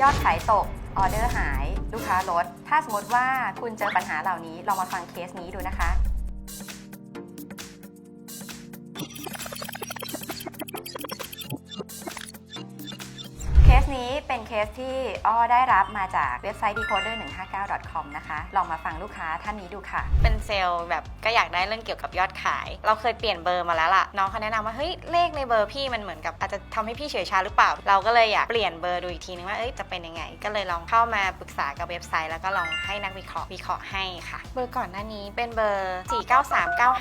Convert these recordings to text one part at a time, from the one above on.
ยอดขายตก ออเดอร์หาย ลูกค้าลด ถ้าสมมติว่าคุณเจอปัญหาเหล่านี้ ลองมาฟังเคสนี้ดูนะคะ เคสนี้เป็น เคสที่อ้อได้รับมาจากเว็บไซต์ decoder159.com นะคะ ลองมาฟังลูกค้าท่านนี้ดูค่ะ เป็นเซลล์แบบก็อยากได้เรื่องเกี่ยวกับยอดขาย เราเคยเปลี่ยนเบอร์มาแล้วล่ะ น้องเขาแนะนำว่า เฮ้ย เลขในเบอร์พี่มันเหมือนกับอาจจะทำให้พี่เฉยชาหรือเปล่า เราก็เลยอยากเปลี่ยนเบอร์ดูอีกทีนึงว่า เอ้ย จะเป็นยังไง ก็เลยลองเข้ามาปรึกษากับเว็บไซต์ แล้วก็ลองให้นักวิเคราะห์วิเคราะห์ให้ค่ะ เบอร์ก่อนหน้านี้เป็นเบอร์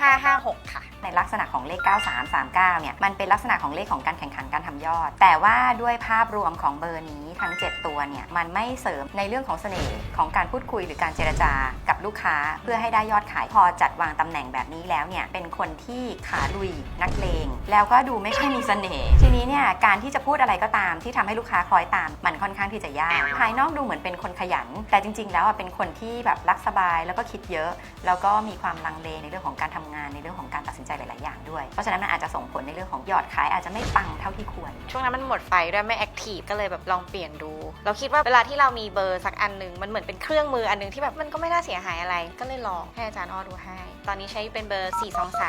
4939556 ค่ะ ในลักษณะของเลข 9339 เนี่ย มันเป็นลักษณะของเลขของการแข่งขันการทำยอด แต่ว่าด้วยภาพรวมของเบอร์นี้ทั้ง 7 ตัวเนี่ยมันไม่เสริมในเรื่องของเสน่ห์ของการพูดคุยหรือการเจรจากับลูกค้า เพื่อให้ได้ยอดขายพอจัดวางตำแหน่งแบบนี้แล้วเนี่ยเป็นคนที่ขาลุยนักเลง แล้วก็ดูไม่ค่อยมีเสน่ห์ทีนี้เนี่ยการที่จะพูดอะไรก็ตามที่ทำให้ลูกค้าคล้อยตาม มันค่อนข้างที่จะยากภายนอกดูเหมือนเป็นคนขยัน แต่จริง ๆ แล้วอะเป็นคนที่แบบรักสบายแล้วก็คิดเยอะ แล้วก็มีความลังเลในเรื่องของการทำงานในเรื่องของการตัดสินใจหลาย ๆ อย่างด้วยเพราะฉะนั้นมันอาจจะส่งผลในเรื่องของยอดขายอาจจะไม่ปังเท่าที่ควร ช่วงนั้นมันหมดไฟด้วยไม่แอคทีฟก็เลยแบบลองเปลี่ยนดู เราคิดว่าเวลาที่เรามีเบอร์สักอันหนึ่งมันเหมือนเป็นเครื่องมืออันหนึงที่แบบมันก็ไม่น่าเสียหายอะไร ก็เลยลองให้อาจารย์อ้อดูให้ ตอนนี้ใช้เป็นเบอร์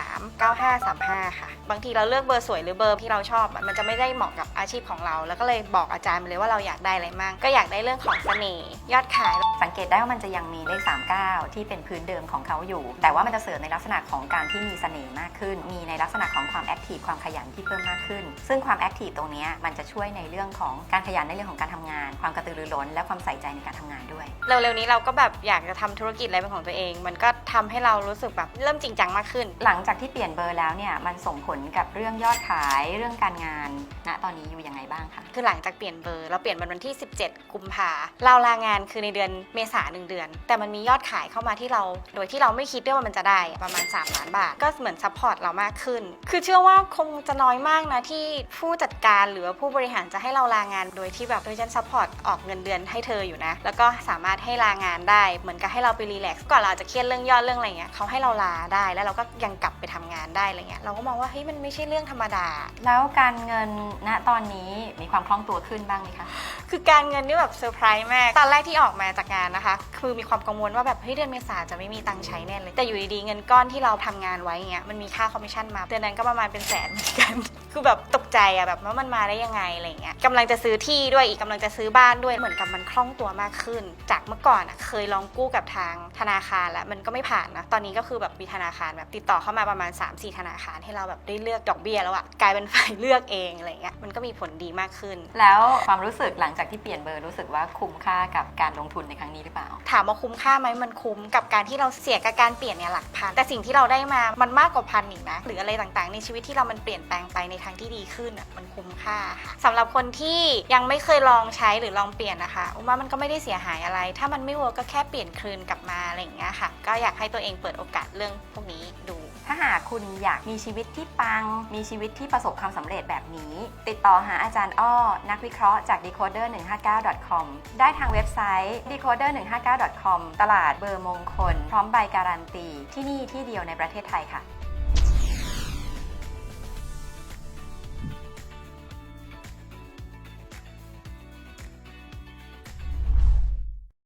423 9535 ค่ะ บางทีเราเลือกเบอร์สวยหรือเบอร์ที่เราชอบ มันจะไม่ได้เหมาะกับอาชีพของเรา แล้วก็เลยบอกอาจารย์มาเลยว่าเราอยากได้อะไรมั่งก็อยากได้เรื่องของเสน่ห์ยอดขายสังเกตได้ว่ามันจะยังมีเลข 39 ที่เป็นพื้นเดิมของเขาอยู่ แต่ว่ามันจะเสริมในลักษณะของการที่มีเสน่ห์มากขึ้น มีในลักษณะของความแอคทีฟความขยันที่เพิ่มมากขึ้น ซึ่งความแอคทีฟตรงนี้มันจะช่วยในเรื่องของการขยันในเรื่องของการทำงาน ความกระตือรือร้น และความใส่ใจในการทำงานด้วย เร็วๆนี้เราก็แบบอยากจะทำธุรกิจอะไรเป็นของตัวเอง มันก็ทำให้เรารู้สึกแบบเริ่มจริงจังมากขึ้น หลังจากที่เปลี่ยนเบอร์แล้วเนี่ยมันส่งผลกับเรื่องยอดขายเรื่องการงานณตอนนี้อยู่ยังไงบ้างคะคือหลังจากเปลี่ยนเบอร์เราเปลี่ยนเป็นวันที่ 17 กุมภาเราลางานคือในเดือนเมษาหนึ่งเดือน แต่มันมียอดขายเข้ามาที่เรา โดยที่เราไม่คิดด้วยว่ามันจะได้ประมาณ3ล้านบาท ก็เหมือนซัพพอร์ตเรามากขึ้น คือเชื่อว่าคงจะน้อยมากนะที่ผู้จัดการหรือว่าผู้บริหารจะให้เราลางานโดยที่แบบโดยฉันซัพพอร์ตออกเงินเดือนให้เธออยู่นะ แล้วก็สามารถให้ลางานได้ เหมือนกับให้เราไปรีแลกซ์ก่อนเราอาจจะเครียดเรื่องยอดเรื่องอะไรเงี้ยเขาให้เราลาได้แล้วเราก็ยังกลับไปทำงานได้อะไรเงี้ยเราก็มองว่าเฮ้ยมันไม่ใช่เรื่องธรรมดา แล้วการเงินณตอนนี้มีความคล่องตัวขึ้นบ้างไหมคะ คือการเงินนี่แบบเซอร์ไพรส์มาก ตอนแรกที่ออกมาจากงานนะคะ คือมีความกังวลว่าแบบเฮ้ยเดือนเมษาจะไม่มีตังค์ใช้แน่เลย แต่อยู่ดีๆเงินก้อนที่เราทำงานไว้เงี้ยมันมีค่าคอมมิชชั่นมาเดือนนั้นก็ประมาณเป็นแสนเหมือนกัน คือแบบตกใจอะแบบว่ามันมาได้ยังไงอะไรเงี้ยกำลังจะซื้อที่ด้วยอีกกำลังจะซื้อบ้านด้วยเหมือนกับมันคล่องตัวมากขึ้น จากเมื่อก่อนอะเคยลองกู้กับทางธนาคารแล้วมันก็ไม่ผ่านนะตอนนี้ก็คือแบบมีธนาคารแบบติดต่อเข้ามาประมาณ 3-4 ธนาคารให้เราแบบได้เลือกดอกเบี้ยแล้วอะกลายเป็นฝ่ายเลือกเองอะไรเงี้ยมันก็มีผลดีมากขึ้น แล้วความรู้สึกหลังจากที่เปลี่ยนเบอร์รู้สึกว่าคุ้มค่ากับการลงทุนในครั้งนี้หรือเปล่า ถามว่าคุ้มค่าไหมมันคุ้มกับการที่เราเสียกับการเปลี่ยนเนี่ยหลักพัน แต่สิ่งที่เราได้มามันมากกว่าพันอีกนะหรืออะไรต่างๆ ในชีวิตที่เรามันเปลี่ยนแปลงไปในทางที่ดีขึ้นอะมันคุ้มค่าค่ะสำหรับคนที่ยังไม่เคยลองใช้หรือลองเปลี่ยนนะคะอุมว่ามันก็ไม่ได้เสียหายอะไร ถ้ามันไม่เวิร์กก็แค่เปลี่ยนคืนกลับมาอะไรอย่างเงี้ยค่ะ ก็อยากให้ตัวเองเปิดโอกาสเรื่องพวกนี้ดู ถ้าหากคุณอยากมีชีวิตที่ปัง มีชีวิตที่ประสบความสำเร็จแบบนี้ ติดต่อหาอาจารย์อ้อ นักวิเคราะห์จาก decoder159.com ได้ทางเว็บไซต์ decoder159.com ตลาดเบอร์มงคล พร้อมใบการันตี ที่นี่ที่เดียวในประเทศไทยค่ะ